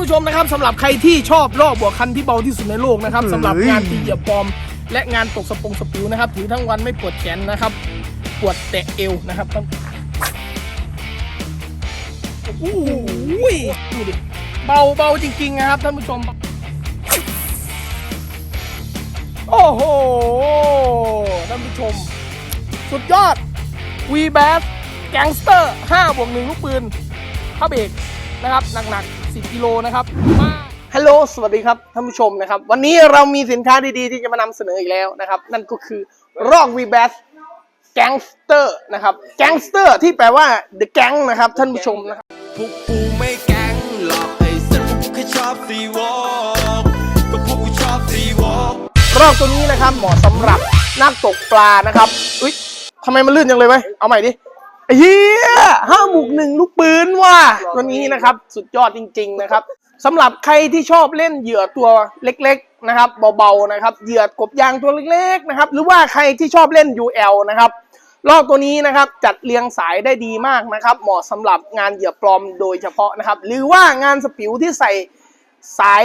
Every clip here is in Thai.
ครับท่านผู้ชมนะครับสำหรับใครที่ชอบลอกบวกคันที่เบาที่สุดในโลกนะครับเฮ้ยสำหรับงานตีเหยียบปลอม และงานตกสปงสปิวนะครับถือทั้งวันไม่ปวดแขนนะครับปวดแต่เอวนะครับต้องโอ้โหดูดิเบาเบาจริงๆนะครับท่านผู้ชม โอ้โหท่านผู้ชม สุดยอด V b a s แก๊งสเตอร์5บวก1ลูกปืนเข้าเบรกนะครับหนักๆ 10กิโลนะครับมาฮัลโหลสวัสดีครับท่านผู้ชมนะครับ วันนี้เรามีสินค้าดีๆ ที่จะมานำเสนออีกแล้วนะครับ นั่นก็คือรอก V b a s แก๊งสเตอร์นะครับแก๊งสเตอร์ที่แปลว่า The Gang นะครับท่านผู้ชมนะครับพวกกูไม่แก๊งหรอกไอ้สัตว์พวกกูแค่ชอบซีวอล์กก็พวกกูชอบซีวอล์กรอกตัวนี้นะครับเหมาะสำหรับนักตกปลานะครับอุ้ยทำไมมันลื่นจังเลยเว้ยเอาใหม่ดิไอ้ เฮียห้าหมุกหนึ่งลูกปืนว่ะตัวนี้นะครับ สุดยอดจริง ๆ นะครับสำหรับใครที่ชอบเล่นเหยื่อตัวเล็ก ๆ นะครับ เบาๆนะครับ เหยื่อกบยางตัวเล็ก ๆ นะครับ หรือว่าใครที่ชอบเล่น UL นะครับลอกตัวนี้นะครับจัดเรียงสายได้ดีมากนะครับ เหมาะสำหรับงานเหยื่อปลอมโดยเฉพาะนะครับ หรือว่างานสปิวที่ใส่สาย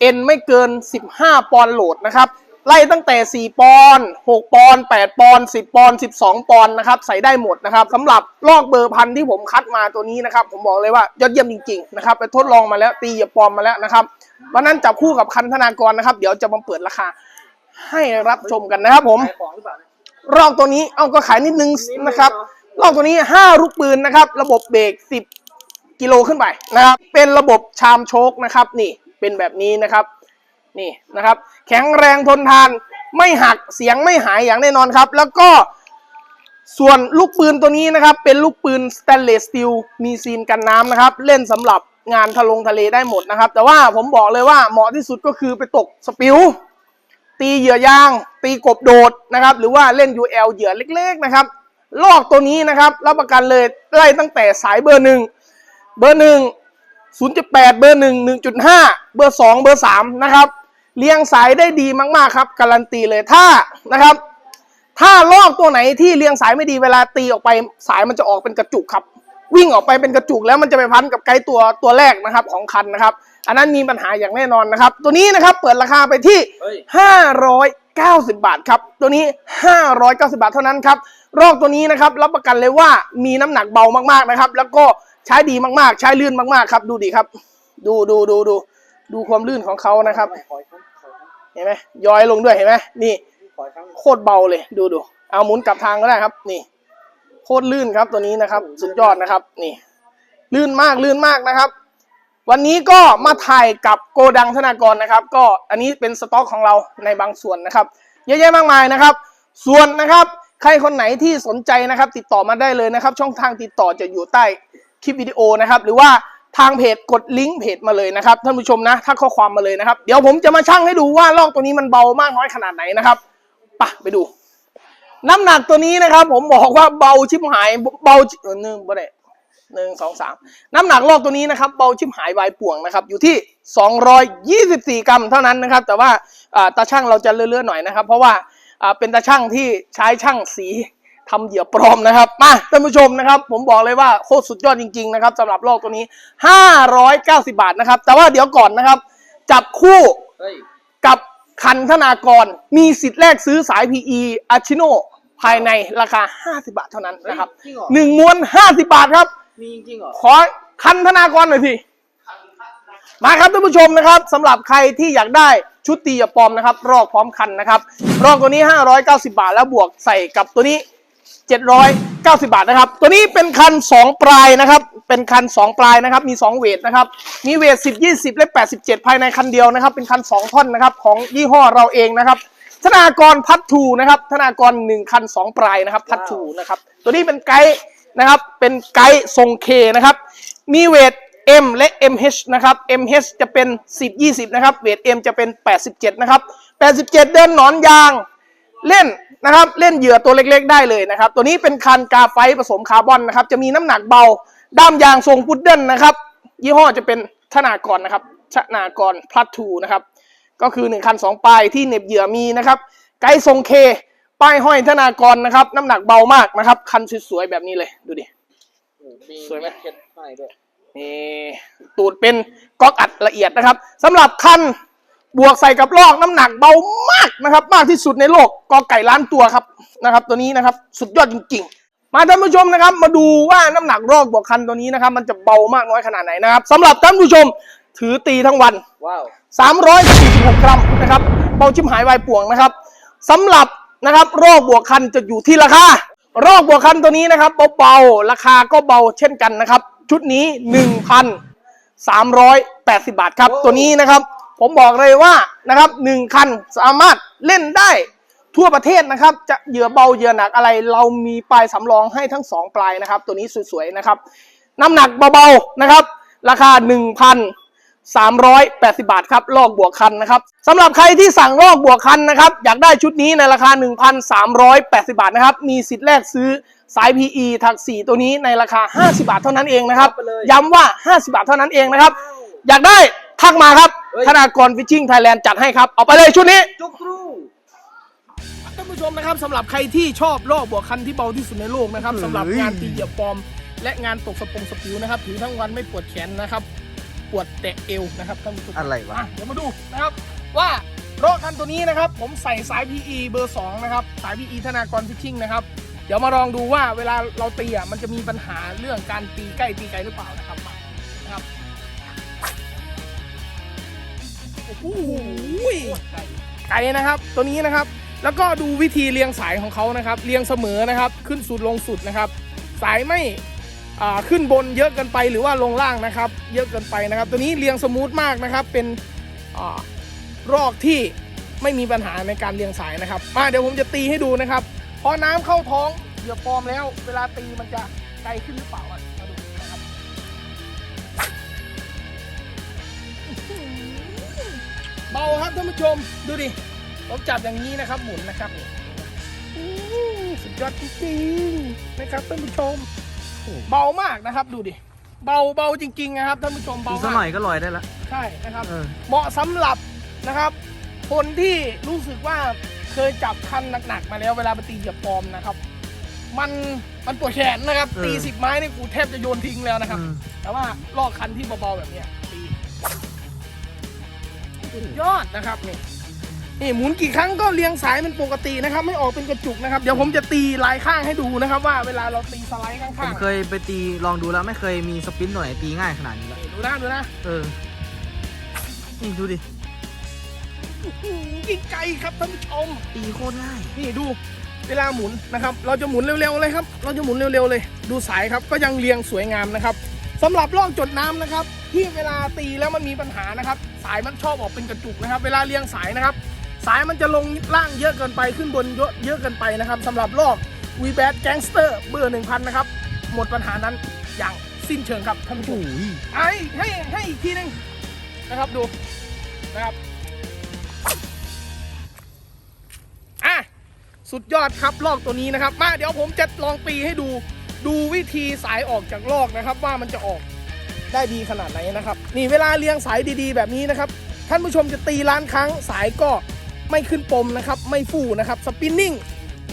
เอ็นไม่เกิน 15 ปอนด์โหลดนะครับ ไล่ตั้งแต่ 4 ปอนด์6ปอนด์8ปอนด์10 ปอนด์12 ปอนด์นะครับ ใส่ได้หมดนะครับสำหรับลอกเบอร์พันที่ผมคัดมาตัวนี้นะครับ ผมบอกเลยว่ายอดเยี่ยมจริงๆนะครับ ไปทดลองมาแล้วตีหยียบปอมมาแล้วนะครับวันนั้นจับคู่กับคันธนากรนะครับ เดี๋ยวจะมาเปิดราคา ให้รับชมกันนะครับผมรอกตัวนี้เอาก็ขายนิดนึงนะครับรอกตัวนี้ 5 ลูกปืนนะครับ ระบบเบรก10 กิโลขึ้นไปนะครับ เป็นระบบชามโชคนะครับ นี่เป็นแบบนี้นะครับ นี่นะครับ แข็งแรงทนทานไม่หักเสียงไม่หายอย่างแน่นอนครับ แล้วก็ส่วนลูกปืนตัวนี้นะครับ เป็นลูกปืนสแตนเลสสตีลมีซีนกันน้ำนะครับ เล่นสำหรับงานทะลงทะเลได้หมดนะครับ แต่ว่าผมบอกเลยว่าเหมาะที่สุดก็คือไปตกสปิวตีเหยื่อยาง ตีกบโดดนะครับ หรือว่าเล่น UL เหยื่อเล็ก ๆ นะครับ ลอกตัวนี้นะครับรับประกันเลยไล่ตั้งแต่สายเบอร์หนึ่งเบอร์หนึ่ง0.8 เบอร์หนึ่ง1.5 เบอร์สองเบอร์สามนะครับ เรียงสายได้ดีมากๆครับ การันตีเลยถ้านะครับ ถ้าลอกตัวไหนที่เรียงสายไม่ดีเวลาตีออกไปสายมันจะออกเป็นกระจุกครับ วิ่งออกไปเป็นกระจุกแล้วมันจะไปพันกับไกด์ตัวตัวแรกนะครับของคันนะครับ อันนั้นมีปัญหาอย่างแน่นอนนะครับ ตัวนี้นะครับเปิดราคาไปที่ 590 บาทครับ ตัวนี้ 590 บาทเท่านั้นครับรอกตัวนี้นะครับ รับประกันเลยว่ามีน้ำหนักเบามากๆนะครับ แล้วก็ใช้ดีมากๆ ใช้ลื่นมากๆครับ ดูดิครับ ดูดูดูดูดูความลื่นของเขานะครับ เห็นไหมย้อยลงด้วยเห็นไหมนี่โคตรเบาเลยดูดูเอาหมุนกลับทางก็ได้ครับ นี่ โคตรลื่นครับตัวนี้นะครับ สุดยอดนะครับ นี่ ลื่นมากลื่นมากนะครับ วันนี้ก็มาถ่ายกับโกดังธนากรนะครับ ก็อันนี้เป็นสต็อกของเราในบางส่วนนะครับ เยอะแยะมากมายนะครับ ส่วนนะครับ ใครคนไหนที่สนใจนะครับ ติดต่อมาได้เลยนะครับ ช่องทางติดต่อจะอยู่ใต้คลิปวิดีโอนะครับ หรือว่า ทางเพจกดลิงก์เพจมาเลยนะครับท่านผู้ชมนะถ้าข้อความมาเลยนะครับ เดี๋ยวผมจะมาชั่งให้ดูว่าลอกตัวนี้มันเบามากน้อยขนาดไหนนะครับไปไปดู น้ำหนักตัวนี้นะครับ ผมบอกว่าเบาชิบหายเบาหนึ่งบ่ได้หนึ่งสองสามน้ำหนักลอกตัวนี้นะครับเบาชิบหายวายป่วงนะครับ อยู่ที่ 224 กรัมเท่านั้นนะครับ แต่ว่าตาช่างเราจะเลื่อนๆหน่อยนะครับ เพราะว่าเป็นตาช่างที่ใช้ช่างสี ทำเหยื่อปลอมนะครับมาท่านผู้ชมนะครับ ผมบอกเลยว่าโคตรสุดยอดจริงๆนะครับสำหรับลอกตัวนี้ 590 บาทนะครับ แต่ว่าเดี๋ยวก่อนนะครับ จับคู่กับคันธนากรมีสิทธิ์แลกซื้อสาย PE อาชิโนภายในราคา 50 บาทเท่านั้นนะครับเฮ้ยจริงเหรอหนึ่งม้วน 50 บาทครับมีจริงเหรอขอคันธนากรหน่อยสิมาครับท่านผู้ชมนะครับสำหรับใครที่อยากได้ชุดตีอย่าปลอมนะครับ รอกพร้อมคันนะครับ รอกตัวนี้ 590 บาทแล้วบวกใส่กับตัวนี้ 790 บาทนะครับ ตัวนี้เป็นคัน 2 ปลายนะครับ เป็นคัน 2 ปลายนะครับ มี 2 เวทนะครับ มีเวท 10 20 และ 87 ภายในคันเดียวนะครับ เป็นคัน 2 ท่อนนะครับ ของยี่ห้อเราเองนะครับ ธนากรพัททูนะครับ ธนากร 1 คัน 2 ปลายนะครับ พัททูนะครับ ตัวนี้เป็นไกด์นะครับ เป็นไกด์ทรงเคนะครับ มีเวท M และ MH นะครับ MH จะเป็น 10 20 นะครับ เวท M จะเป็น 87 นะครับ 87 เดินหนอนยาง เล่นนะครับเล่นเหยื่อตัวเล็กๆได้เลยนะครับ ตัวนี้เป็นคันกาไฟผสมคาร์บอนนะครับ จะมีน้ำหนักเบาด้ามยางทรงพุดเดิ้ลนะครับ ยี่ห้อจะเป็นธนากรนะครับชนากรพลัดทูนะครับ ก็คือ1คัน2ปลายที่เหน็บเหยื่อมีนะครับ ไกด์ทรงเคป้ายห้อยธนากรนะครับ น้ำหนักเบามากนะครับ คันสวยๆแบบนี้เลยดูดิสวยไหมเก็ตให้ด้วยนี่ตูดเป็นก๊อกอัดละเอียดนะครับสำหรับคัน บวกใส่กับลอกน้ำหนักเบามากนะครับ มากที่สุดในโลกกอไก่ล้านตัวครับนะครับ ตัวนี้นะครับสุดยอดจริง ๆ มาท่านผู้ชมนะครับ มาดูว่าน้ำหนักรอกบวกคันตัวนี้นะครับ มันจะเบามากน้อยขนาดไหนนะครับสำหรับท่านผู้ชมถือตีทั้งวันว้าว346 กรัมนะครับเบาชิมหายวายป่วงนะครับสำหรับนะครับรอกบวกคันจะอยู่ที่ราคารอกบวกคันตัวนี้นะครับเบาๆราคาก็เบาเช่นกันนะครับ ชุดนี้ 1,380 บาทครับตัวนี้นะครับ ผมบอกเลยว่านะครับหนึ่งคันสามารถเล่นได้ทั่วประเทศนะครับ จะเหยื่อเบาเหยื่อหนักอะไร เรามีปลายสำรองให้ทั้งสองปลายนะครับ ตัวนี้สวยๆนะครับ น้ำหนักเบาๆนะครับ ราคา 1,380 บาทครับลอกบวกคันนะครับสำหรับใครที่สั่งลอกบวกคันนะครับ อยากได้ชุดนี้ในราคา 1,380 บาทนะครับ มีสิทธิ์แรกซื้อสาย PE ถักสีตัวนี้ในราคา 50 บาทเท่านั้นเองนะครับไปเลยย้ำว่า 50 บาทเท่านั้นเองนะครับ อยากได้ ทักมาครับเฮ้ยธนากรฟิชชิ่งไทยแลนด์จัดให้ครับ เอาไปเลยชุดนี้ จุกรูท่านผู้ชมนะครับสำหรับใครที่ชอบลอกบวกคันที่เบาที่สุดในโลกนะครับสำหรับงานตีเหยียบฟอร์มและงานตกสปงสปิวนะครับถือทั้งวันไม่ปวดแขนนะครับปวดแต่เอวนะครับท่านผู้ชมอะไรวะอะเดี๋ยวมาดูนะครับว่าลอกคันตัวนี้นะครับ ผมใส่สาย PE เบอร์ 2 นะครับ สาย PE ธนากรฟิชชิ่งนะครับ เดี๋ยวมาลองดูว่าเวลาเราตีอะมันจะมีปัญหาเรื่องการตีใกล้ตีไกลหรือเปล่านะครับมานะครับ โอ้โหไกลนะครับ ตัวนี้นะครับ แล้วก็ดูวิธีเรียงสายของเขานะครับ เรียงเสมอนะครับ ขึ้นสุดลงสุดนะครับ สายไม่ขึ้นบนเยอะเกินไปหรือว่าลงล่างนะครับ เยอะเกินไปนะครับ ตัวนี้เรียงสมูทมากนะครับ เป็นอรอกที่ไม่มีปัญหาในการเรียงสายนะครับ มาเดี๋ยวผมจะตีให้ดูนะครับพอน้ำเข้าท้องเหยื่อปลอมแล้ว เวลาตีมันจะไกลขึ้นหรือเปล่าอะมาดูนะครับ เบาครับท่านผู้ชมดูดิผมจับอย่างนี้นะครับ หมุนนะครับนี่อื้อสุดยอดจริงๆนะครับท่านผู้ชมเบามากนะครับ ดูดิเบาเบาจริงๆนะครับท่านผู้ชมดูเบาสักหน่มาอกยก็ลอยได้ละใช่นะครับเออเหมาะสำหรับนะครับ คนที่รู้สึกว่าเคยจับคันหนักๆมาแล้วเวลาไปตีเหยียบฟอร์มนะครับ มันมันปวดแขนนะครับเออตีสิบไม้นี่กูแทบจะโยนทิ้งแล้วนะครับอืมแต่ว่าลอกคันที่เบาๆแบบเนี้ยตี สุดยอดนะครับนี่นี่หมุนกี่ครั้งก็เรียงสายเป็นปกตินะครับ ไม่ออกเป็นกระจุกนะครับ เดี๋ยวผมจะตีลายข้างให้ดูนะครับ ว่าเวลาเราตีสไลด์ข้ผมางๆเคยไปตีลองดูแล้วไม่เคยมีสปินตัวไหนตีง่ายขนาดนี้ละนี่ดูนะดูนะเออนี่ดูดิอื้อหือยิงไกลครับท่านผู้ชมตีโคตรง่าย นี่ดูเวลาหมุนนะครับ เราจะหมุนเร็วๆเลยครับ เราจะหมุนเร็วๆเลย ดูสายครับก็ยังเรียงสวยงามนะครับสำหรับลอกจดน้ำนะครับ ที่เวลาตีแล้วมันมีปัญหานะครับ สายมันชอบออกเป็นกระจุกนะครับ เวลาเรียงสายนะครับ สายมันจะลงล่างเยอะเกินไปขึ้นบนเยอะเยอะเกินไปนะครับสำหรับลอก v b a t Gangster เบอร์1000นะครับ หมดปัญหานั้นอย่างสิ้นเชิงครับท่านผู้ชมให้ให้ให้อีกทีหนึงนะครับดูนะครับอะสุดยอดครับลอกตัวนี้นะครับ มาเดี๋ยวผมจะลองตีให้ดูดูวิธีสายออกจากลอกนะครับ ว่ามันจะออก ได้ดีขนาดไหนนะครับ นี่เวลาเรียงสายดีๆ แบบนี้นะครับ ท่านผู้ชมจะตีล้านครั้งสายก็ไม่ขึ้นปมนะครับ ไม่ฟูนะครับสปินนิ่ง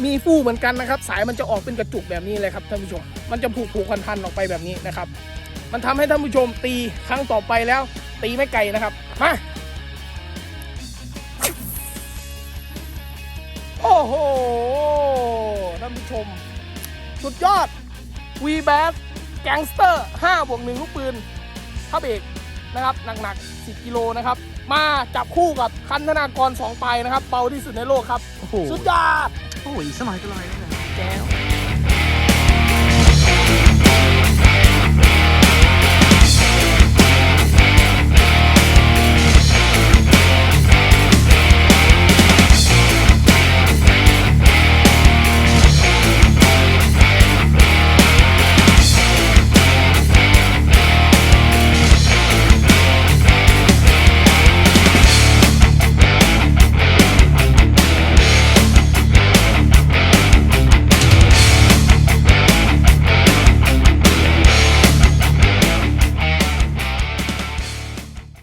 มีฟูเหมือนกันนะครับ สายมันจะออกเป็นกระจุกแบบนี้เลยครับท่านผู้ชม มันจะผูกผูกพันพันๆออกไปแบบนี้นะครับ มันทำให้ท่านผู้ชมตีครั้งต่อไปแล้ว ตีไม่ไกลนะครับมาโอ้โหท่านผู้ชม สุดยอดวีแบ v b a s Gangster 5บวก1ลูกปืนทับเอกนะครับหนักๆ 10 กิโลนะครับ มาจับคู่กับคันธนากร2ปลายนะครับ เบาที่สุดในโลกครับโอ้โหสุดยอด โอ้ยสักหน่อยก็ลอยได้เลยแก้ว